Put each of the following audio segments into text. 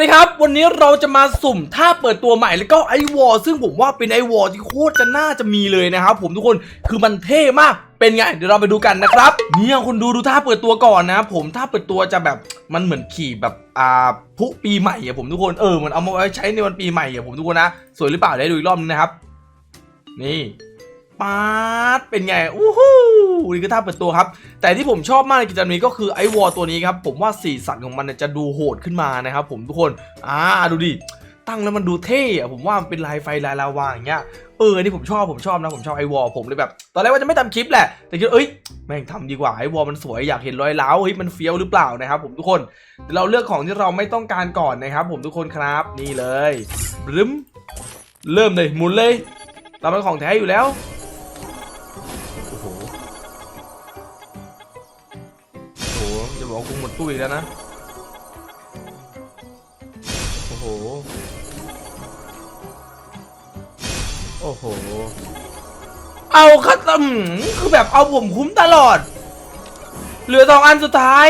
ดีครับ วันนี้เราจะมาสุ่มท่าเปิดตัวใหม่แล้วก็ไอวอลซึ่งผมว่าเป็นไอวอลที่โคตรจะน่าจะมีเลยนะครับผมทุกคนคือมันเท่มากเป็นไง เดี๋ยวเราไปดูกันนะครับเนี่ยคนดูดูท่าเปิดตัวก่อนนะผมท่าเปิดตัวจะแบบมันเหมือนขี่แบบอ่าพลุปีใหม่อะผมทุกคนเออมันเอามาใช้ในวันปีใหม่อะผมทุกคนนะสวยหรือเปล่าเดี๋ยวให้ดูอีกรอบนึงนะครับ นี่ ปาดเป็นไงอู้หูนี่คือท่าเปิดตัวครับ แต่ที่ผมชอบมากในกิจกรรมนี้ก็คือไอวอลตัวนี้ครับ ผมว่าสีสันของมันจะดูโหดขึ้นมานะครับผมทุกคน อ่าดูดิ ตั้งแล้วมันดูเท่อะผมว่ามันเป็นลายไฟลายลาวาอย่างเงี้ยเออนี่ผมชอบผมชอบนะผมชอบไอวอลผมเลยแบบ ตอนแรกว่าจะไม่ทำคลิปแหละ แต่คิดเอ้ยแม่งทำดีกว่าไอวอลมันสวยอยากเห็นรอยร้าวเฮ้ยมันเฟี้ยวหรือเปล่านะครับผมทุกคนเดี๋ยวเราเลือกของที่เราไม่ต้องการก่อนนะครับ ผมทุกคนครับนี่เลยรึมเริ่มเลยหมุนเลยเราเป็นของแท้อยู่แล้ว สู้อีกแล้วนะ โอ้โห โอ้โห เอาคัตมคือแบบเอาผมคุ้มตลอด เหลือสองอันสุดท้าย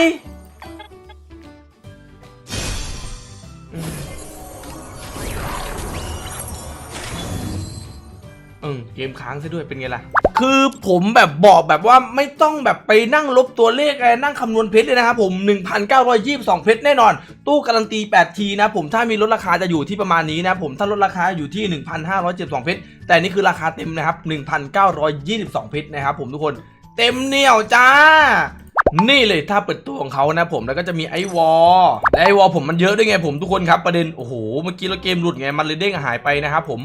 อืมอืมเกมค้างซะด้วยเป็นไงล่ะ คือผมแบบบอกแบบว่าไม่ต้องแบบไปนั่งลบตัวเลขอะไรนั่งคำนวณเพชรเลยนะครับผม 1,922 เพชรแน่นอน ตู้การันตี8ทีนะผมถ้ามีลดราคาจะอยู่ที่ประมาณนี้นะผมถ้าลดราคาอยู่ที่ 1,572 เพชรแต่นี่คือราคาเต็มนะครับ 1,922 เพชรนะครับผมทุกคนเต็มเหนียวจ้านี่เลยถ้าเปิดตัวของเขานะผมแล้วก็จะมีไอวอลและไอวอลผมมันเยอะด้วยไงผมทุกคนครับประเด็นโอ้โหเมื่อกี้เราเกมหลุดไงมันเลยเด้งหายไปนะครับผม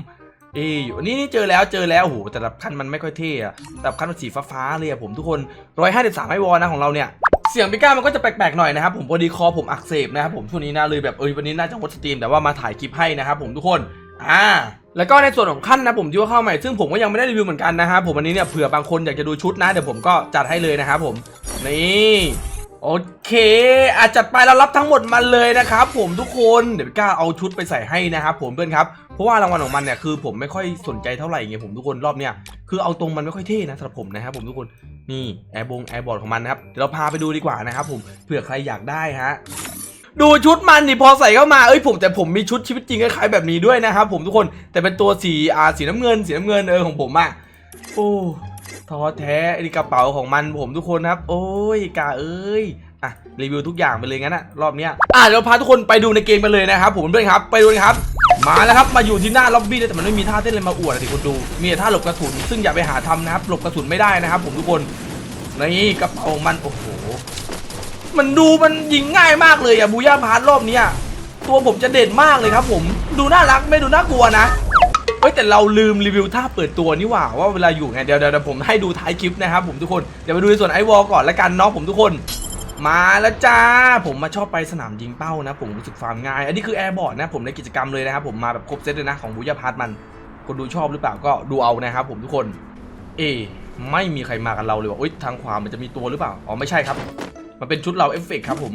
เอ้ยอยู่นี่นี่เจอแล้วเจอแล้วโอ้โหแต่ละขั้นมันไม่ค่อยเท่อะแต่ละขั้นมันสีฟ้าๆเลยอะผมทุกคนร้อยห้าสิบสามไอวอลนะของเราเนี่ยเสียงปิก้ามันก็จะแปลกๆหน่อยนะครับผมพอดีคอผมอักเสบนะครับผมช่วงนี้นะเลยแบบเออวันนี้น่าจะงดสตรีมแต่ว่ามาถ่ายคลิปให้นะครับผมทุกคนอ่าแล้วก็ในส่วนของขั้นนะผมที่ว่าเข้าใหม่ซึ่งผมก็ยังไม่ได้รีวิวเหมือนกันนะครับผมวันนี้เนี่ยเผื่อบางคนอยากจะดูชุดนะเดี๋ยวผมก็จัดให้เลยนะครับผมนี่ โอเค อาจจัดไปเรารับทั้งหมดมาเลยนะครับผมทุกคนเดี๋ยวปิก้าเอาชุดไปใส่ให้นะครับผมเพื่อนครับเพราะว่ารางวัลของมันเนี่ยคือผมไม่ค่อยสนใจเท่าไหร่ไงผมทุกคนรอบเนี้ยคือเอาตรงมันไม่ค่อยเท่นะสำหรับผมนะครับผมทุกคนนี่แอร์บงแอร์บอร์ดของมันนะครับเดี๋ยวเราพาไปดูดีกว่านะครับผมเผื่อใครอยากได้ฮะดูชุดมันนี่พอใส่เข้ามาเอ้ยผมแต่ผมมีชุดชีวิตจริงคล้ายๆแบบนี้ด้วยนะครับผมทุกคนแต่เป็นตัวสีอ่าสีน้ำเงินสีน้ำเงินเออของผมอะโอ้ ท้อแท้ไอ้กระเป๋าของมันผมทุกคนครับ โอ้ยกาเอ้ยอะรีวิวทุกอย่างไปเลยงั้นอะรอบเนี้ยอะเดี๋ยวพาทุกคนไปดูในเกมกันเลยนะครับผมด้วยครับไปดูเลยครับมาแล้วครับมาอยู่ที่หน้าล็อบบี้เลยแต่มันไม่มีท่าเต้นอะไรมาอวดสิคุณดู มีแต่ท่าหลบกระสุน ซึ่งอย่าไปหาทำนะครับหลบกระสุนไม่ได้นะครับ ผมทุกคนนี่กระเป๋าของมันโอ้โหมันดูมันยิงง่ายมากเลยอะบูย่าพาร์ทรอบเนี้ยตัวผมจะเด่นมากเลยครับ ผมดูน่ารักไม่ดูน่ากลัวนะ เฮ้ยแต่เราลืมรีวิวท่าเปิดตัวนี่หว่าว่าเวลาอยู่ไงเดี๋ยวเดี๋ยวผมให้ดูท้ายคลิปนะครับผมทุกคนเดี๋ยวไปดูในส่วนไอวอลก่อนละกันเนาะผมทุกคนมาแล้วจ้า ผมมาชอบไปสนามยิงเป้านะ ผมรู้สึกฟาร์มง่าย อันนี้คือแอร์บอร์ดนะ ผมในกิจกรรมเลยนะครับ ผมมาแบบครบเซตเลยนะ ของบุญญาพาร์ทมันคนดูชอบหรือเปล่าก็ดูเอานะครับผมทุกคน เอ ไม่มีใครมากับเราเลยว่ะอุ้ยทางขวามันจะมีตัวหรือเปล่า อ๋อ ไม่ใช่ครับ มันเป็นชุดเราเอฟเฟกต์ครับผม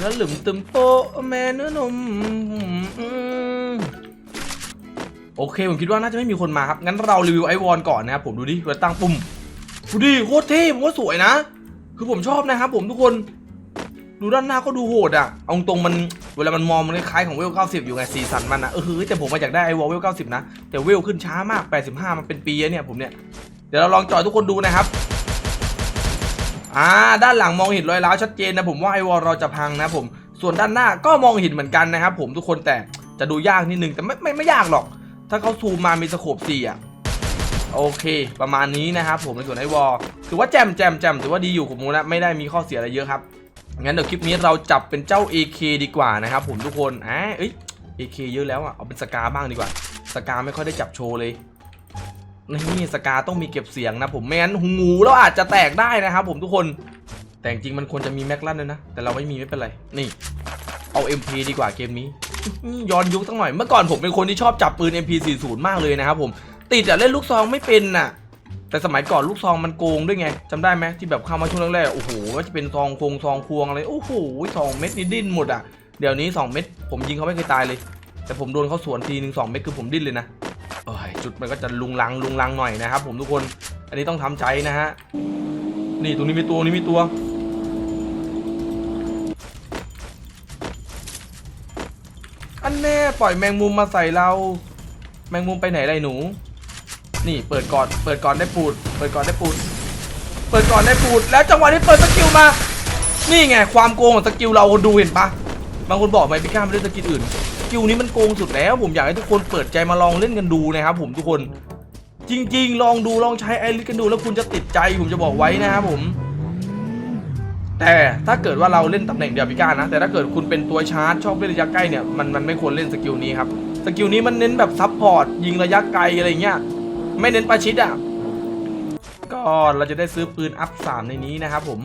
แล้วหลุมตึมโตะแม่เนื้อนมอืม โอเคผมคิดว่าน่าจะไม่มีคนมาครับ งั้นเรารีวิวไอวอนก่อนนะครับผมดูดิเราตั้งปุ่มดูดิโคตรเท่ผมว่าสวยนะ คือผมชอบนะครับผมทุกคน ดูด้านหน้าก็ดูโหดอะ เอาตรงมันเวลามันมองมันคล้ายของเวล90อยู่ไงสีสันมันนะเออแต่ผมมาอยากได้ไอวอลเวล90นะ แต่เวลขึ้นช้ามาก85มันเป็นปีเนี่ยผมเนี่ย เดี๋ยวเราลองจอยทุกคนดูนะครับอ่าด้านหลังมองเห็นรอยร้าวชัดเจนนะผมว่าไอวอลเราจะพังนะผม ส่วนด้านหน้าก็มองเห็นเหมือนกันนะครับผมทุกคนแต่จะดูยากนิดนึงแต่ไม่ไม่ไม่ยากหรอก ถ้าเขาซูมมามีสโคปสี่อะโอเคประมาณนี้นะครับผมในส่วนไอวอลถือว่าแจมแจมแจมถือว่าดีอยู่ผมนะไม่ได้มีข้อเสียอะไรเยอะครับงั้นเดี๋ยวคลิปนี้เราจับเป็นเจ้า AK ดีกว่านะครับผมทุกคนอ่าเอ้ย AK เยอะแล้วอะเอาเป็นสกาบ้างดีกว่า สกาไม่ค่อยได้จับโชว์เลยนี่สกาต้องมีเก็บเสียงนะผมไม่งั้นหูแล้วอาจจะแตกได้นะครับผมทุกคนแต่จริงมันควรจะมีแม็กลันด้วยนะ แต่เราไม่มีไม่เป็นไร นี่ เอา MP ดีกว่าเกมนี้ ย้อนยุคสักหน่อย เมื่อก่อนผมเป็นคนที่ชอบจับปืน MP40 มากเลยนะครับผม ติดอะเล่นลูกซองไม่เป็นน่ะ แต่สมัยก่อนลูกซองมันโกงด้วยไงจำได้ไหมที่แบบเข้ามาช่วงแรกๆ โอ้โหว่าจะเป็นซองคงซองควงอะไร โอ้โหสองเม็ดนี่ดิ้นหมดอะเดี๋ยวนี้ 2 เม็ดผมยิงเขาไม่เคยตายเลย แต่ผมโดนเขาสวนทีหนึ่งสองเม็ดคือผมดิ้นเลยนะโอ้ยจุดมันก็จะลุงลังลุงลังหน่อยนะครับผมทุกคน อันนี้ต้องทำใจนะฮะ นี่ตรงนี้มีตัวนี้มีตัว อันแน่ ปล่อยแมงมุมมาใส่เรา แมงมุมไปไหนไรหนู นี่เปิดก่อนเปิดก่อนได้ปูด เปิดก่อนได้ปูด เปิดก่อนได้ปูด แล้วจังหวะที่เปิดสกิลมา นี่ไงความโกงของสกิลเราคนดูเห็นปะบางคนบอกไหมพี่ก้าไม่เล่นสกิลอื่นสกิลนี้มันโกงสุดแล้ว ผมอยากให้ทุกคนเปิดใจมาลองเล่นกันดูนะครับผมทุกคน จริง ๆ ลองดูลองใช้ไอริสกันดูแล้วคุณจะติดใจผมจะบอกไว้นะครับผม แต่ถ้าเกิดว่าเราเล่นตำแหน่งเดียวพิการนะ แต่ถ้าเกิดคุณเป็นตัวชาร์จชอบเล่นระยะใกล้เนี่ยมันมันไม่ควรเล่นสกิลนี้ครับสกิลนี้มันเน้นแบบซับพอร์ตยิงระยะไกลอะไรเงี้ยไม่เน้นประชิดอะก็เราจะได้ซื้อปืนอัพสามในนี้นะครับผม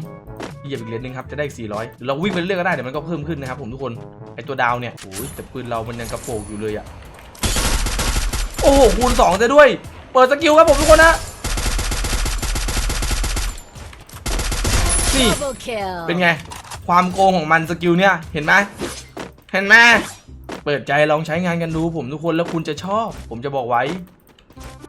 เหยียบอีกเหรียญหนึงครับจะได้อีก400หรือเราวิ่งไปเรื่อยก็ได้เดี๋ยวมันก็เพิ่มขึ้นนะครับผมทุกคนไอตัวดาวเนี่ยโอ้ยแต่ปืนเรามันยังกระโปงอยู่เลยอะโอ้โหคูณสองจะด้วย เปิดสกิลครับผมทุกคนนะ นี่ Double kill. เป็นไง ความโกงของมันสกิลเนี่ย เห็นไหมเห็นไหมเปิดใจลองใช้งานกันดูผมทุกคนแล้วคุณจะชอบ ผมจะบอกไว้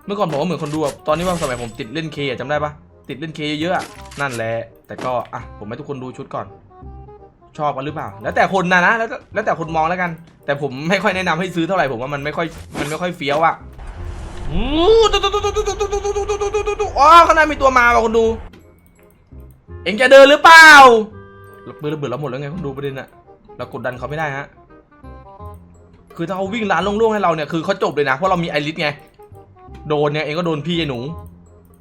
เมื่อก่อนผมก็เหมือนคนดูอะตอนนี้ว่าสมัยผมติดเล่นเคอะจำได้ปะติดเล่นเคเยอะๆอะนั่นแหละ แต่ก็อะผมให้ทุกคนดูชุดก่อน ชอบกันหรือเปล่า แล้วแต่คนนะนะแล้วแล้วแต่คนมองแล้วกัน แต่ผมไม่ค่อยแนะนำให้ซื้อเท่าไหร่ผมว่ามันไม่ค่อยมันไม่ค่อยเฟี้ยวอะอู้ตุ๊ตุ๊ตุ๊ตุ๊ตุ๊ตุ๊ตุ๊ตุ๊ตุ๊ตุ๊ตุ๊ตุ๊ตุ๊อ๋อข้างหน้ามีตัวมาว่ะคนดู เอ็งจะเดินหรือเปล่าปืนระเบิดเราหมดแล้วไงคุณดูประเด็นอะเรากดดันเขาไม่ได้ฮะ คือถ้าเขาวิ่งร้านโล่งๆให้เราเนี่ยคือเขาจบเลยนะเพราะเรามีไอริสไง โดนเนี่ยเองก็โดนพี่ไอ้หนู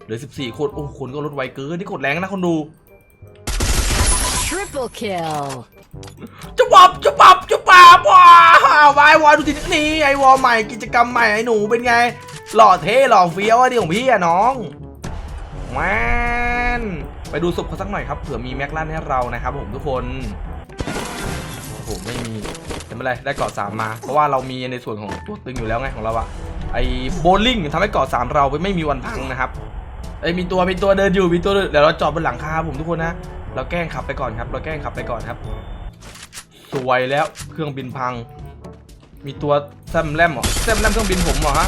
เหลือ 14 คน โอ้คนก็ลดไวเกินนี่กดแรงนะคนดู Triple kill. จะบับจะบับจะบับว้าววายวอลดูทีนี่ไอวอลใหม่กิจกรรมใหม่ไอหนูเป็นไง หล่อเท่หล่อเฟี้ยวอะดิของพี่อะน้องแมน ไปดูศพเขาสักหน่อยครับเผื่อมีแม็กลันให้เรานะครับผมทุกคนโอ้โหไม่มีไม่เป็นไรได้เกาะสามมา เพราะว่าเรามีในส่วนของตัวตึงอยู่แล้วไงของเราอะไอโบลิ่งทำให้เกาะสามเราไม่มีวันพังนะครับไอยมีตัวมีตัวเดินอยู่มีตัวเดินเดี๋ยวเราจอดบนหลังคาผมทุกคนนะเราแกล้งขับไปก่อนครับ เราแกล้งขับไปก่อนครับ สวยแล้วเครื่องบินพัง มีตัวแซมแลมเหรอแซมแลมเครื่องบินผมเหรอฮะ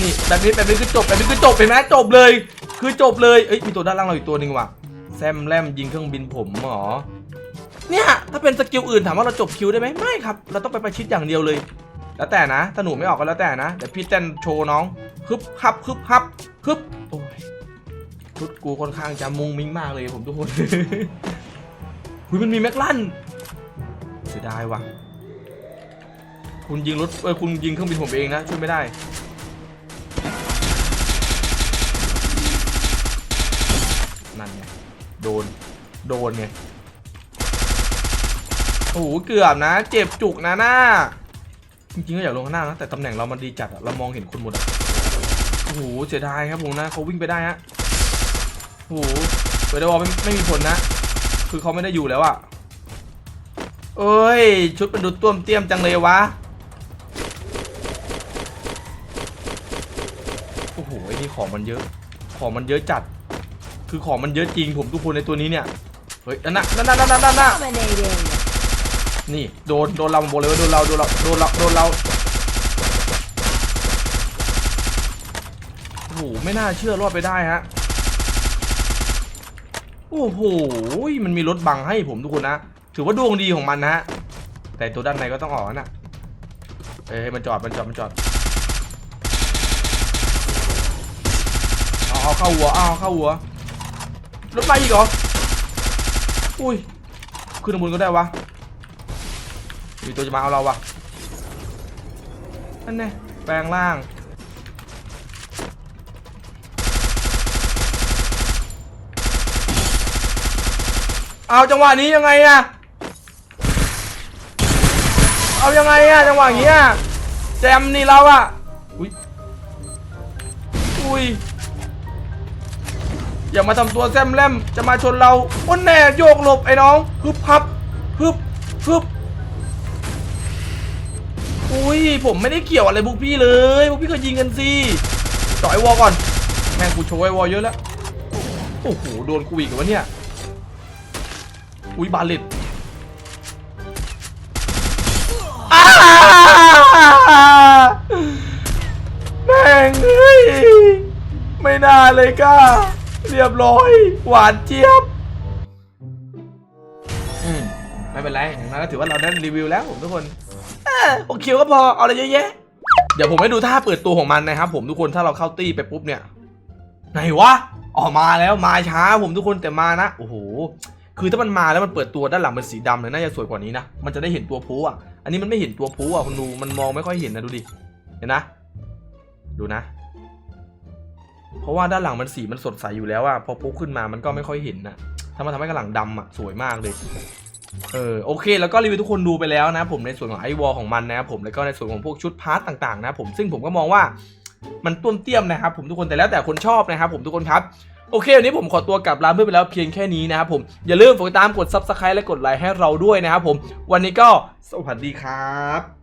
นี่แบบนี้แบบนี้คือจบแบบนี้คือจบเห็นไหมจบเลย คือจบเลยเอ้ยมีตัวด้านล่างเราอีกตัวหนึ่งว่ะ ซมแลมยิงเครื่องบินผมหรอเนี่ยถ้าเป็นสกิลอื่นถามว่าเราจบคิวได้ไหมไม่ครับ เราต้องไปประชิดอย่างเดียวเลย แล้วแต่นะถ้าหนูไม่ออกก็แล้วแต่นะเดี๋ยวพี่เต้นโชว์น้องฮึบฮับฮึบฮับฮึบโอ้ยชุดกูค่อนข้างจะมุงมิ้งมากเลยผมทุกคนหุยมันมีแม็กลันเสียดายว่ะคุณยิงรถเออคุณยิงเครื่องบินผมเองนะช่วยไม่ได้นั่นไง โดน โดนไงโอ้โหเกือบนะ เจ็บจุกนะหน้า จริงๆก็อยากลงข้างหน้านะ แต่ตำแหน่งเรามันดีจัดอะเรามองเห็นคนหมดอะโอ้โหเสียดายครับผมนะเขาวิ่งไปได้ฮะโอ้โหเปิดได้บอลไม่ไม่มีผลนะ คือเขาไม่ได้อยู่แล้วอะเอ้ย ชุดมันดูต้วมเตี้ยมจังเลยวะโอ้โหไอ้นี่ของมันเยอะ ของมันเยอะจัด คือของมันเยอะจริงผมทุกคนในตัวนี้เนี่ยเฮ้ยนั่นน่ะนั่นน่ะนั่นน่ะนั่นน่ะนี่โดนโดนเราบอกเลยว่าโดนเราโดนเราโดนเราโดนเราโอ้โหไม่น่าเชื่อรอดไปได้ฮะโอ้โหมันมีรถบังให้ผมทุกคนนะถือว่าดวงดีของมันนะฮะแต่ตัวด้านในก็ต้องออกนะเอ้ยมันจอดมันจอดมันจอดเอาเอาข้าหัวเอาเอาเข้าหัว รถไปอีกเหรอ อุ้ย ขึ้นบนก็ได้วะมีตัวจะมาเอาเราวะนั่นไงแปลงร่าง เอาจังหวะนี้ยังไงอะเอายังไงอะจังหวะอย่างเงี้ยแจมนี่เราอะอุ้ยอุ้ย อย่ามาทำตัวแซมแลมจะมาชนเราอ้นแน่โยกหลบไอ้น้องฮึบพับฮึบฮึบอุ้ยผมไม่ได้เกี่ยวอะไรพวกพี่เลยพวกพี่ก็ยิงกันสิจ่อยวอก่อนแม่งกูโชว์ไอ้วอเยอะแล้วโอ้โหโดนกูอีกวะเนี่ยอุ้ยบาเลตแม่งเฮ้ยไม่น่าเลยก้า เรียบร้อย หวานเจี๊ยบ อืมไม่เป็นไรอย่างนั้นก็ถือว่าเราได้รีวิวแล้วผมทุกคนเออโอเคก็พอ เอาอะไรเยอะแยะ เดี๋ยวผมให้ดูท่าเปิดตัวของมันนะครับผมทุกคนถ้าเราเข้าตี้ไปปุ๊บเนี่ย ไหนวะออกมาแล้วมาช้าผมทุกคนแต่มานะ โอ้โห คือถ้ามันมาแล้วมันเปิดตัวด้านหลังเป็นสีดำเนี่ยน่าจะสวยกว่านี้นะ มันจะได้เห็นตัวพูอะ อันนี้มันไม่เห็นตัวพูอะคุณดูมันมองไม่ค่อยเห็นนะดูดิ เห็นนะ ดูนะ เพราะว่าด้านหลังมันสีมันสดใสอยู่แล้วอะพอปุ๊ขึ้นมามันก็ไม่ค่อยเห็นนะถ้ามันทำให้กระหลังดำอะสวยมากเลยเออโอเค แล้วก็รีวิวทุกคนดูไปแล้วนะผมในส่วนของไอวอลของมันนะครับผมแล้วก็ในส่วนของพวกชุดพาร์ตต่างๆนะผมซึ่งผมก็มองว่ามันต้มเตี้ยมนะครับผมทุกคนแต่แล้วแต่คนชอบนะครับผมทุกคนครับโอเควันนี้ผมขอตัวกลับลาเพื่อนไปแล้วเพียงแค่นี้นะครับผมอย่าลืมกดติดตามกด subscribe และกดไลค์ให้เราด้วยนะครับผม วันนี้ก็สวัสดีครับ